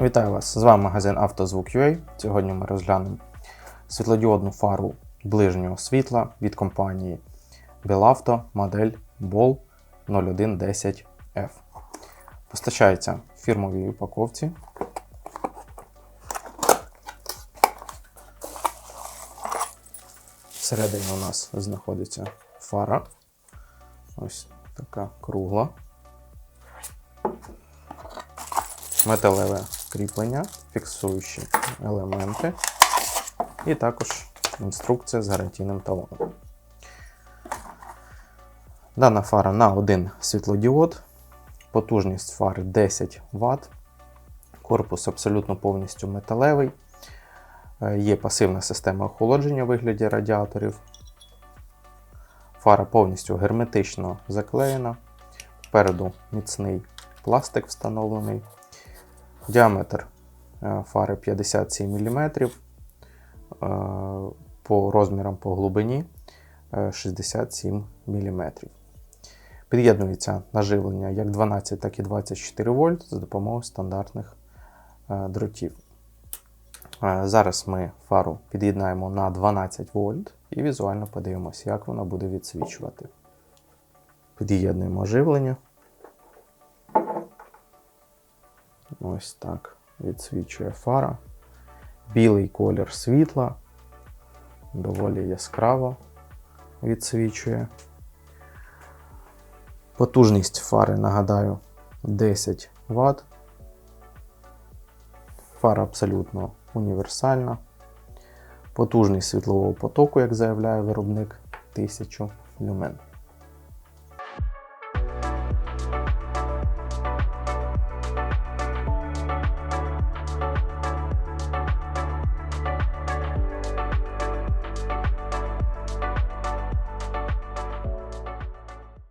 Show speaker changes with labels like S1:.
S1: Вітаю вас! З вами магазин «Автозвук.UA». Сьогодні ми розглянемо світлодіодну фару ближнього світла від компанії Белавто модель BOL 0110F. Постачається в фірмовій упаковці. Всередині у нас знаходиться фара. Ось така кругла. металеве кріплення, фіксуючі елементи, і також інструкція з гарантійним талоном. Дана фара на один світлодіод, потужність фари 10 Вт, корпус абсолютно повністю металевий, Е, є пасивна система охолодження у вигляді радіаторів. Фара повністю герметично заклеєна. Попереду міцний пластик встановлений. Діаметр е, фари 57 мм, е, по розмірам по глибині е, 67 мм. Під'єднується наживлення як 12, так і 24 вольт за допомогою стандартних дротів. Зараз ми фару під'єднаємо на 12 вольт і візуально подивимося, як вона буде відсвічувати. Під'єднуємо живлення. Ось так відсвічує фара. Білий колір світла. Доволі яскраво відсвічує. Потужність фари, нагадаю, 10 Вт. Фара абсолютно універсальна. Потужність світлового потоку, як заявляє виробник, 1000 люмен.